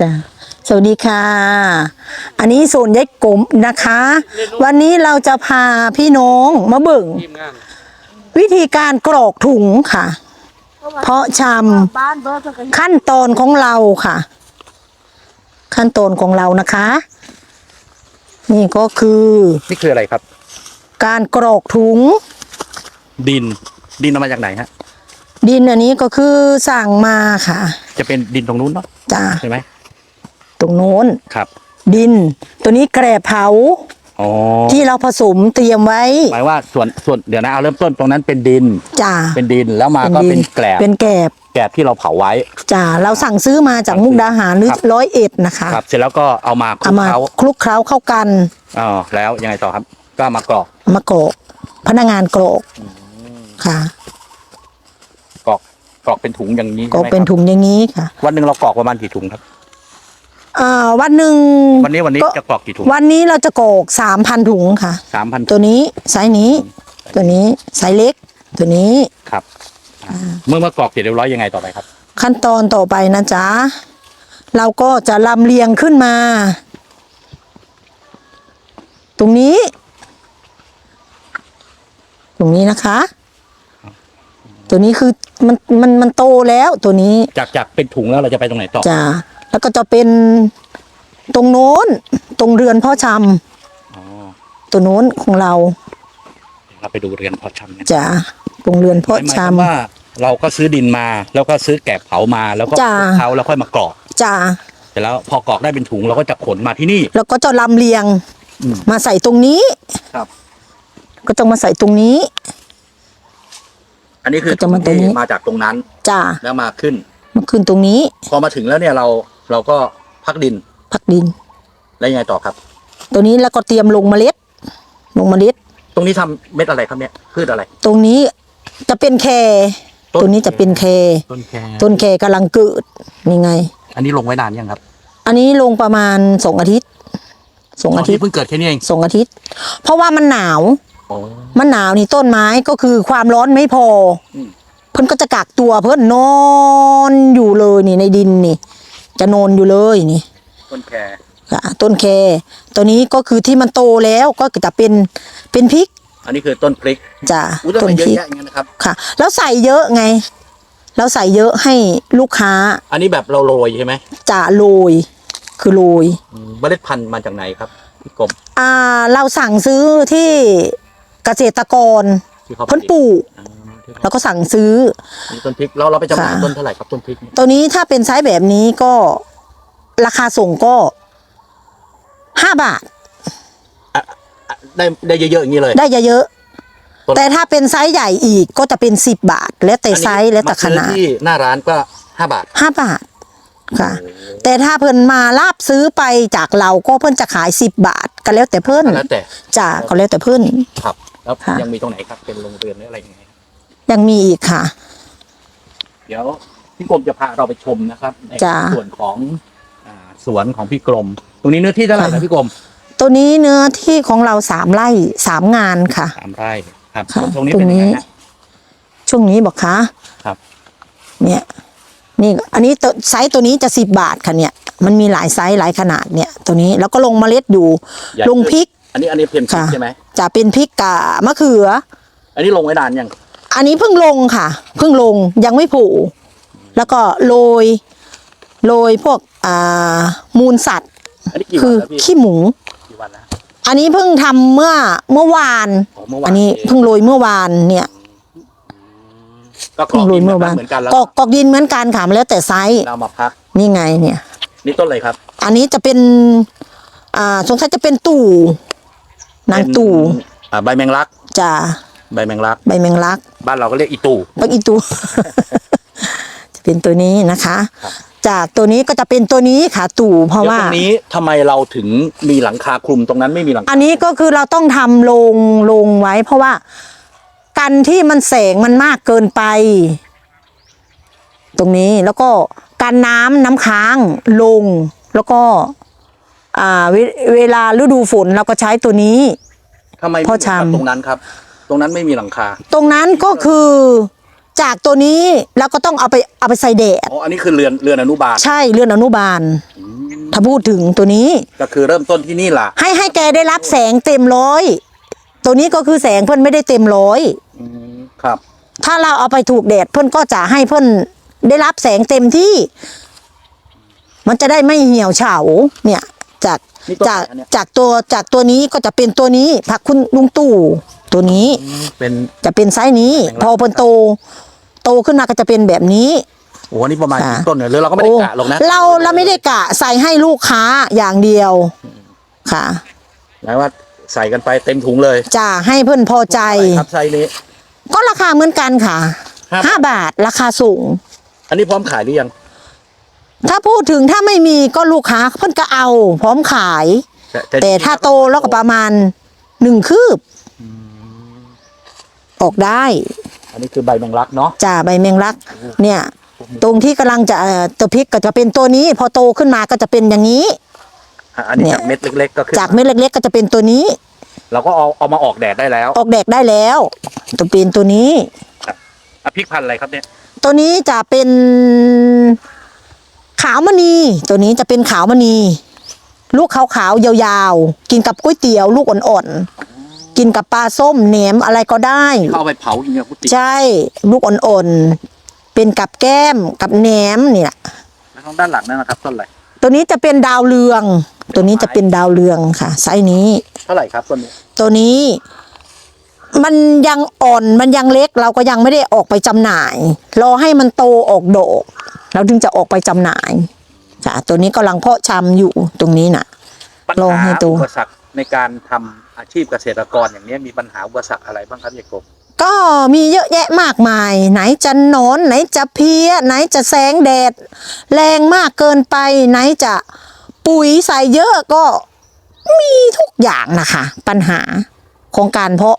จ้ะสวัสดีค่ะ อันนี้ส่วนยายกลมนะคะ วันนี้เราจะพาพี่น้องมาเบิ่ง ทีมงานวิธีการกรอกถุงค่ะ เพาะชบ้านเบอร์เพิ่นก็ำขั้นตอนของเราค่ะ ขั้นตอนของเรานะคะ นี่ก็คือนี่คืออะไรครับ การกรอกถุง ดินดินเอามาจากไหนฮะดินอันนี้ก็คือสั่งมาค่ะ จะเป็นดินตรงนู้นเนาะ จ้าใช่ไหมตรงโน้นครับ ดิน ตัวนี้แกระเผาอ๋อที่เราผสมเตรียมไว้หมายว่าส่วนส่วนเดี๋ยวนะเอาเริ่มต้นตรงนั้นเป็นดินจ้าเป็นดินแล้วมาก็เป็นแกลบเป็นแกลบแกลบที่เราเผาไว้จ้าเราสั่งซื้อมาจากมุกดาหารหรือครับร้อยเอ็ดนะคะครับเสร็จแล้วก็เอามาคลุเอากมาเคล้าคลุกเคล้าเข้ากันอ๋อแล้วยังไงต่อครับ ก็เอามากรอกเอามากรอกพนักงานกรอกค่ะกรอ กกรอกเป็นถุงอย่างนี้ก็ใช่ไหมเป็นครับถุงอย่างนี้ค่ะวันหนึ่งเรากรอกประมาณกี่ถุงครับ อ่าวันหนึ่ง วันนี้วันนี้ก็ จะกรอกกี่ถุงวันนี้เราจะกรอกสามพันถุงค่ะ สามพันตัวนี้ไซส์นี้ ตัวนี้ไซส์เล็ก ตัวนี้ ครับอ่า เมื่อเมื่อกรอกเสร็จเรียบร้อยยังไงต่อไปครับ ขั้นตอนต่อไปนะจ๊ะ เราก็จะลำเลียงขึ้นมา ตรงนี้ ตรงนี้นะคะ ตัวนี้คือมันมันมันโตแล้วตัวนี้จากจากเป็นถุงแล้วเราจะไปตรงไหนต่อจะแล้วก็จะเป็นตรงโน้น ตรงเรือนพ่อชอ๋อำตัวโน้นของเราเราไปดูเรือนเพอชำกันจะตรงเรือนพ่อหมายช ความว่าเราก็ซื้อดินมา แล้วก็ซื้อแกบเผามาแล้วก็จ้าคลุกเขาแล้วค่อยมากรอกำจะเสร็จแล้วพอกรอกได้เป็นถุงเราก็จะขนมาที่นี่ แล้วก็จะลำเลียงอืม มาใส่ตรงนี้ ครับ ก็จะมาใส่ตรงนี้ อันนี้คือก็จะมาตรงนี้ มาจากตรงนั้นจ้าแล้วมาขึ้น มาขึ้นตรงนี้ พอมาถึงแล้วเนี่ยเราเราก็พักดินพักดิน แล้วยังไงต่อครับ ตัวนี้แล้วก็เตรียมลงเมล็ด ลงเมล็ด ตรงนี้ทำเม็ดอะไรครับเนี่ยพืชอะไร ตรงนี้จะเป็นแครต้น ตัวนี้จะเป็นแครต้นแคต้นแครกำลังเกิดนี่ไง อันนี้ลงไว้นานยังครับอันนี้ลงประมาณสองอาทิตย์สองอาทิตย์เพิ่งเกิดแค่นี้เองสองอาทิตย์ เพราะว่ามันหนาวอ๋อ มันหนาวนี่ต้นไม้ก็คือความร้อนไม่พออมเพิ่นก็จะกักตัวเพิ่นนอนอยู่เลยนี่ในดินนี่ จะนอนอยู่เลยนี่ ต้นแคค่ะต้นแคตัวนี้ก็คือที่มันโตแล้วก็จะเป็นเป็นพริกอันนี้คือต้นพริกจ้ะอุ้ยต้นต้นมันเยพอะริกแยะอย่างนั้นนะครับ ค่ะ แล้วใส่เยอะไง แล้วใส่เยอะให้ลูกค้าอันนี้แบบเราโรยใช่ไหมจะโรยคือโรย อืมเมล็ดพันธุ์มาจากไหนครับพี่กรมอ่าเราสั่งซื้อที่ เกษตรกรที่เขาเพิ่นปลูกอ่าที่เขาแล้วก็สั่งซื้อ มีต้นพริกเราเราไปจำหน่ายค่ะ ต้นเท่าไหร่ครับต้นพริกเนี่ยตัวนี้ถ้าเป็นไซส์แบบนี้ก็ราคาส่งก็ห้าบาทอะได้ได้เยอะๆอย่างนี้เลย ได้เยอะต้น ๆแต่ถ้าเป็นไซส์ใหญ่อีกก็จะเป็นสิบบาท แล้วแต่ไซส์แล้วแต่ขนาดมซื้อที่หน้าร้านก็ห้าบาท ห้าบาทค่ะแต่ถ้าเพิ่นมาลาบซื้อไปจากเราก็เพิ่นจะขายสิบบาทก็แล้วแต่เพิ่นแล้วแต่ จ้าก็แล้วแต่เพิ่นครับ แล้วค่ะ ยังมีตรงไหนครับเป็นโรงเรือนหรืออะไรยังไงยังมีอีกค่ะ เดี๋ยวพี่กรมจะพาเราไปชมนะครับในจ้ะ ส่วนของอ่าสวนของพี่กรม ตรงนี้เนื้อที่เท่าไหร่นะพี่กรมตัวนี้เนื้อที่ของเราสามไร่สามงานค่ะ สามไร่ครับค่ะตรงนี้เป็นยังไงตรงนี้ ฮะ ช่วงนี้บอกคะครับ เนี่ย นี่อันนี้ตัวไซส์ตัวนี้จะสิบบาทค่ะเนี่ย มันมีหลายไซส์หลายขนาดเนี่ย ตัวนี้แล้วก็ลงเมล็ดอยู่ใหญ่ลงพริก อันนี้อันนี้เพียมพริกค่ะ ใช่ไหมจะเป็นพริกกะมะเขือ อันนี้ลงไว้นานยังอันนี้เพิ่งลงค่ะ เพิ่งลงยังไม่ผูแล้วก็โรยโรยพวกอ่ามูลสัตว์ อันนี้กี่คืวันอแล้วพี่ขี้หมู กี่วันนะอันนี้เพิ่งทำเมื่อเมื่อวาน อ๋อเมื่อวานอันนี้เองเพิ่งโรยเมื่อวานเนี่ยก็กรเพิ่องกโรดิยนเมื่อนะวานเหมือนกันแล้วกอกกอกดินเหมือนกันค่ะแล้วแต่ไซส์เรามาพักนี่ไงเนี่ย นี่ต้นอะไรครับ อันนี้จะเป็นอ่าสงสัยจะเป็นตู่ นางเป็นตู่อ่าใบแมงลักจ้าใบแมงลัก ใบแมงลัก บ้านเราก็เรียกอีตู่ปักอีตู่ จะเป็นตัวนี้นะคะครับจากตัวนี้ก็จะเป็นตัวนี้ค่ะตู่เพราะแล้วว่าตรงนี้ทำไมเราถึงมีหลังคาคลุมตรงนั้นไม่มีหลังคาอันนี้ก็คือเราต้องทำลงลงไว้ เพราะว่ากันที่มันแสงมันมากเกินไป ตรงนี้แล้วก็กันน้ำน้ำค้างลงแล้วก็ อ่าเวเวลาฤดูฝนเราก็ใช้ตัวนี้ ทำไมพ่อไม่มีชำ ตรงนั้นครับ ตรงนั้นไม่มีหลังคาตรงนั้นก็คือจากตัวนี้เราก็ต้องเอาไปเอาไปใส่แดด อ๋ออันนี้คือเรือนเรือนอนุบาลใช่เรือนอนุบาลอืมถ้าพูดถึงตัวนี้ ก็คือเริ่มต้นที่นี่ล่ะให้ให้แกได้รับแสงเต็มร้อย ตัวนี้ก็คือแสงเพิ่นไม่ได้เต็มร้อย อืมครับ ถ้าเราเอาไปถูกแดดเพิ่นก็จะให้เพิ่นได้รับแสงเต็มที่ มันจะได้ไม่เหี่ยวเฉาเนี่ย จากนี่ต้นจากไหนอันเนี้ยจากตัวจากตัวนี้ก็จะเป็นตัวนี้ผักคุณลุงตู่ตัวนี้อืมเป็น จะเป็นไซส์นี้แมงลักพอเพิ่นโต โตขึ้นมาก็จะเป็นแบบนี้ โอ้โหนี่ประมาณค่ะ กี่ต้นเนี่ยหรือเราก็ไม่ได้กะหรอกนะโเราเราไม่ได้กะใส่ให้ลูกค้าอย่างเดียว ค่ะหมายว่าใส่กันไปเต็มถุงเลยจะให้เพิ่นพอใจ ครับไซส์นี้ ก็ราคาเหมือนกันค่ะห้าห้าบาทราคาสูง อันนี้พร้อมขายหรือยัง ถ้าพูดถึงถ้าไม่มีก็ลูกค้าเพิ่นก็เอา พร้อมขาย แต่ถ้าโตแล้วก็ประมาณหนึ่งคืบ ออกได้ อันนี้คือใบแมงลักเนาะจ่าใบแมงลัก เนี่ย ตรงที่กำลังจะเอ่อตัวพริกก็จะเป็นตัวนี้ พอโตขึ้นมาก็จะเป็นอย่างนี้อะอันนี้เนี่ยจากเม็ดเล็กๆก็ขึ้นจากเม็ดเล็ก ๆ ก็จะเป็นตัวนี้ เราก็เอาเอามาออกแดดได้แล้ว ออกแดกได้แล้วตัวเป็นตัวนี้อะพริกพันธุ์อะไรครับเนี่ย ตัวนี้จะเป็น ขาวมณีตัวนี้จะเป็นขาวมณี ลูกขาวๆยาวๆ กินกับก๋วยเตี๋ยว ลูกอ่อนๆ กินกับปลาส้มแหนมอะไรก็ได้ เข้าเอาไปเผาอย่างเงี้ยพุติใช่ ลูกอ่อนๆ เป็นกับแก้มกับแหนมเนี่ยแล้วข้างด้านหลังนั่นนะครับต้นอะไรตัวนี้จะเป็นดาวเรือง ตัวนี้จะเป็นดาวเรืองค่ะ ไซส์นี้ เท่าไหร่ครับต้นนี้ ตัวนี้มันยังอ่อนมันยังเล็กเราก็ยังไม่ได้ออกไปจำหน่าย รอให้มันโตออกดอก เราถึงจะออกไปจำหน่ายจ้ะตัวนี้กำลังเพาะชำอยู่ตรงนี้น่ะปัญลองหาให้ดูอุปสรรคในการทำอาชีพเกษตรกรอย่างเนี้ยมีปัญหาอุปสรรคอะไรบ้างครับยายกบก็มีเยอะแยะมากมาย ไหนจะหนอน ไหนจะเพลี้ย ไหนจะแสงแดด แรงมากเกินไป ไหนจะปุ๋ยใส่เยอะก็มีทุกอย่างนะคะ ปัญหาของการเพาะ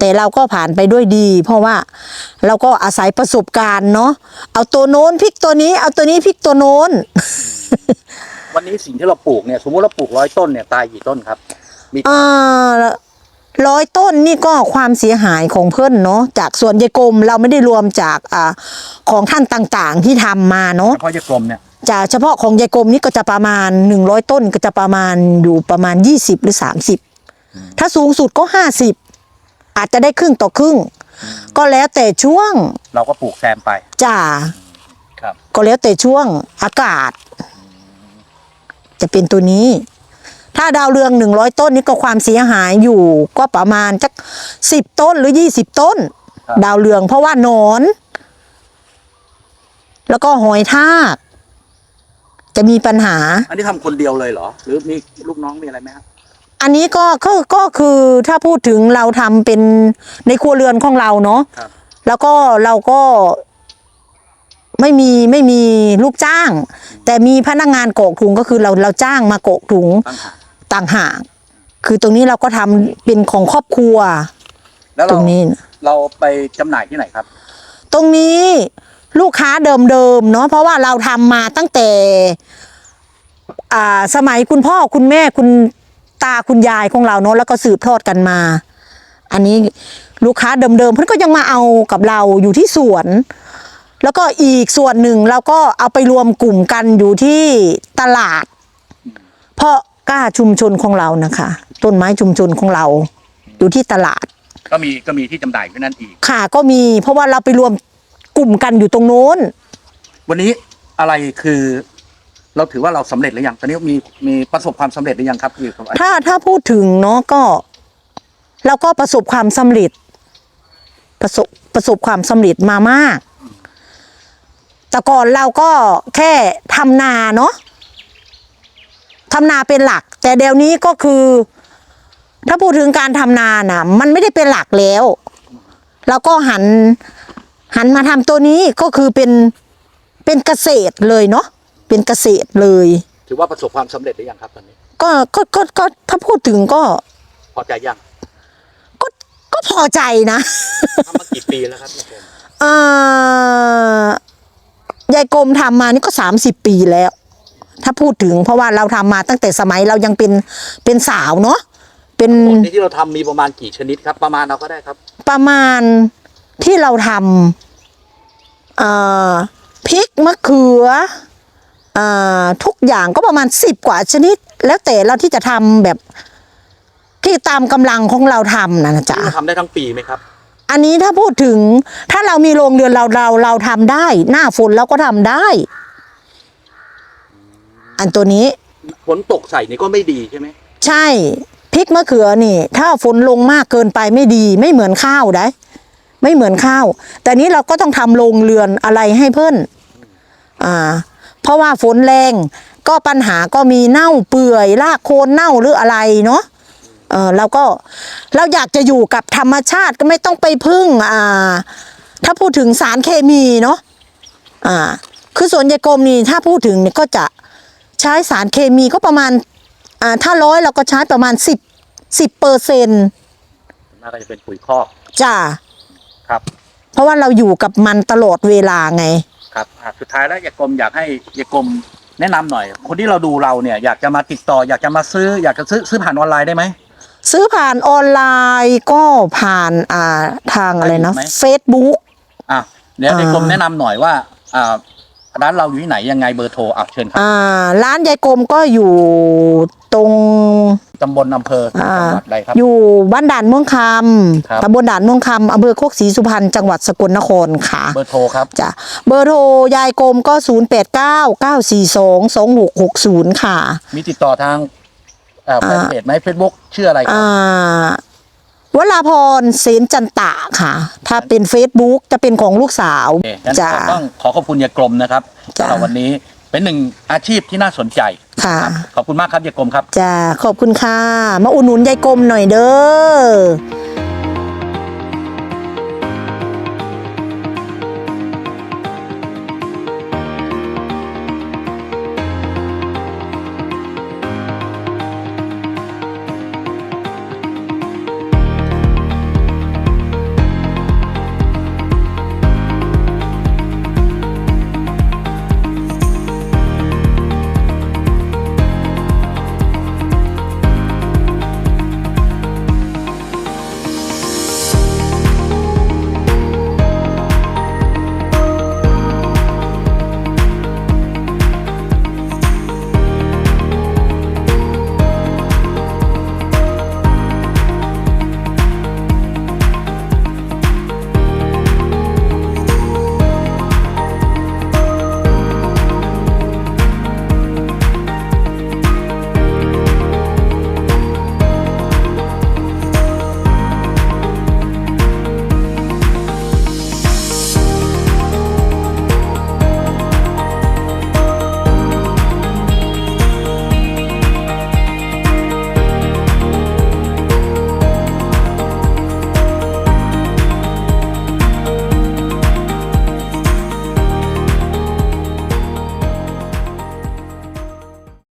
แต่เราก็ผ่านไปด้วยดี เพราะว่าเราก็อาศัยประสบการณ์เนาะเอาตัวโน้นพลิกตัวนี้ เอาตัวนี้พลิกตัวโน้น วันนี้สิ่งที่เราปลูกเนี่ย สมมติเราปลูกร้อยต้นเนี่ยตายกี่ต้นครับมีอ่าร้อยต้นนี่ก็ความเสียหายของเพื่อนเนาะจากส่วนยายกรมเราไม่ได้รวมจากอ่าของท่านต่างๆ ที่ทำมาเนาะเฉพาะยายกลมเนี่ยจากเฉพาะของยายกรมนี่ก็จะประมาณ 100 ต้นก็จะประมาณอยู่ประมาณ 20 หรือ 30 ถ้าสูงสุดก็ 50 อาจจะได้ครึ่งต่อครึ่ง ก็แล้วแต่ช่วงเราก็ปลูกแซมไป จ้าครับ ก็แล้วแต่ช่วงอากาศ จะเป็นตัวนี้ ถ้าดาวเรืองหนึ่งร้อยต้นนี่ก็ความเสียหายอยู่ ก็ประมาณจักสิบต้นหรือยี่สิบต้นดาวเรืองเพราะว่าหนอน แล้วก็หอยทาก จะมีปัญหา อันนี้ทำคนเดียวเลยเหรอ หรือมีลูกน้องมีอะไรไหมครับ อันนี้ก็ก็ก็คือถ้าพูดถึงเราทำเป็นในครัวเรือนของเราเนาะครับ แล้วก็เราก็ไม่มีไม่มีลูกจ้าง แต่มีพนักงานโกกถุงก็คือเราเราจ้างมาโกกถุงตั้งหากต่างหากคือตรงนี้เราก็ทำเป็นของครอบครัว แล้วตเรารงนี้ เราไปจำหน่ายที่ไหนครับ ตรงนี้ลูกค้าเดิมๆเนาะเพราะว่าเราทำมาตั้งแต่ อ่าสมัยคุณพ่อคุณแม่คุณ ตาคุณยายของเราเนาะแล้วก็สืบทอดกันมา อันนี้ลูกค้าเดิมๆเพื่อนก็ยังมาเอากับเราอยู่ที่สวน แล้วก็อีกส่วนหนึ่งเราก็เอาไปรวมกลุ่มกันอยู่ที่ตลาด เพราะกล้าชุมชนของเรานะคะ ต้นไม้ชุมชนของเรา อยู่ที่ตลาด ก็มีก็มีที่จำหน่ายที่นั่นอีก ค่ะก็มีเพราะว่าเราไปรวมกลุ่มกันอยู่ตรงโน้น วันนี้อะไรคือ เราถือว่าเราสำเร็จหรือยังตอนนี้มีมีประสบความสำเร็จหรือยังครับพี่ครับถ้าถ้าพูดถึงเนาะก็เราก็ประสบความสำเร็จ ประสบประสบความสำเร็จมามาก แต่ก่อนเราก็แค่ทำนาเนาะทำนาเป็นหลัก แต่เดี๋ยวนี้ก็คือ ถ้าพูดถึงการทำนาน่ะ มันไม่ได้เป็นหลักแล้วเราก็หันหันมาทำตัวนี้ก็คือเป็นเป็นเกษตรเลยเนาะ เป็นเกษตรเลย ถือว่าประสบความสำเร็จหรือยังครับตอนนี้ ก็ก็ก็ก็ถ้าพูดถึงก็พอใจยังก็ก็พอใจนะทำมากี่ปีแล้วครับยายกลมเอ่อยายกรมทำมานี่ก็สามสิบปีแล้ว ถ้าพูดถึงเพราะว่าเราทำมาตั้งแต่สมัยเรายังเป็นเป็นสาวเนาะเป็นผลที่เราทำมีประมาณกี่ชนิดครับ ประมาณเราก็ได้ครับประมาณที่เราทำเอ่อพริกมะเขือเอ่อ ทุกอย่างก็ประมาณสิบกว่าชนิด แล้วแต่เราที่จะทำแบบที่ตามกำลังของเราทำนะนะจ๊ะเราทำได้ทั้งปีไหมครับ อันนี้ถ้าพูดถึงถ้าเรามีโรงเรือนเราเราเราทำได้ หน้าฝนเราก็ทำได้ อันตัวนี้ ฝนตกใส่นี่ก็ไม่ดีใช่ไหมใช่พริกมะเขือนี่ ถ้าฝนลงมากเกินไปไม่ดี ไม่เหมือนข้าวได้ ไม่เหมือนข้าว แต่นี้เราก็ต้องทำโรงเรือนอะไรให้เพิ่นอ่า เพราะว่าฝนแรงก็ปัญหาก็มีเน่าเปื่อยรากโคนเน่าหรืออะไรเนาะเออเราก็เราอยากจะอยู่กับธรรมชาติก็ไม่ต้องไปพึ่งอ่าถ้าพูดถึงสารเคมีเนาะอ่าคือสวนยายกรมนี่ถ้าพูดถึงเนี่ยก็จะใช้สารเคมีก็ประมาณอ่าถ้าร้อยเราก็ใช้ประมาณสิบสิบเปอร์เซ็นน่าจะเป็นปุ๋ยคอกจ้าครับ เพราะว่าเราอยู่กับมันตลอดเวลาไง ครับอะสุดท้ายแล้วยายกรมอยากให้ยายกรมแนะนำหน่อย คนที่เราดูเราเนี่ยอยากจะมาติดต่ออยากจะมาซื้ออยากจะซื้อซื้อผ่านออนไลน์ได้ไหม ซื้อผ่านออนไลน์ก็ผ่านอ่าทางอะไรนะไหมเฟซบุ๊กอะเดี๋ยวยายกรมอ่าแนะนำหน่อยว่าอ่าร้านเราอยู่ที่ไหนยังไงเบอร์โทรอะเชิญครับ อ่าร้านยายกรมก็อยู่ตรง ตำบลอำเภออ่าจังหวัดใดครับ อยู่บ้านด่านม่วงคครับำตำบลด่านม่วงคำอำเภอโคกศรีสุพรรณจังหวัดสกลนครค่ะ เบอร์โทรครับจ้ะเบอร์โทรยายกรมก็ 0 8 9 9 4 2 2 6 6 0 ค่ะ มีติดต่อทางเอ่อแฟนเพจไหมเฟซบุ๊กชื่ออะไรครับอ่าวลาพรเสนจันตะค่ะ ถ้าเป็น Facebook จะเป็นของลูกสาวโอเคงั้นจ้ะก็ต้องขอขอบคุณยายกรมนะครับจ้ะสำหรับวันนี้ เป็นหนึ่งอาชีพที่น่าสนใจ ค่ะ ขอบคุณมากครับยายกรมครับ จ้าขอบคุณค่ะ มาอุดหนุนยายกลมหน่อยเด้อ